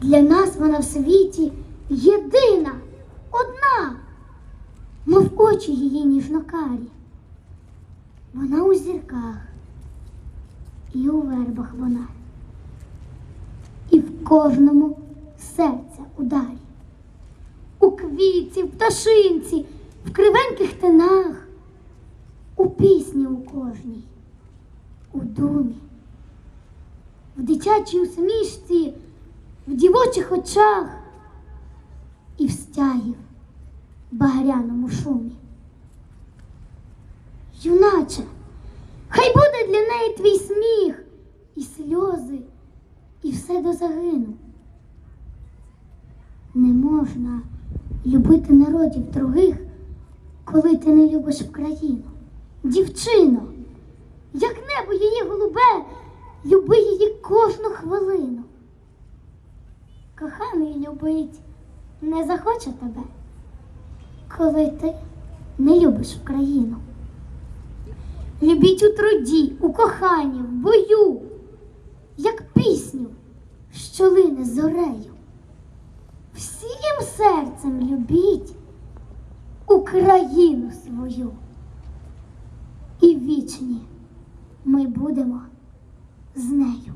Для нас вона в світі єдина, одна, мов очі її ніжнокарі. Вона у зірках, і у вербах вона, і в кожному серця ударі, у квітці, в пташинці, в кривеньких тинах, у пісні у кожній, у думі, в дитячій усмішці, в дівочих очах і в стягів багряному шумі. Юначе, хай буде для неї твій сміх, і сльози, і все до загину. Не можна любити народів других, коли ти не любиш Україну. Дівчино, як небо її голубе, люби її кожну хвилину. Любить не захоче тебе, коли ти не любиш Україну. Любіть у труді, у коханні, в бою, як пісню, що лине зорею. Всім серцем любіть Україну свою. І вічні ми будемо з нею.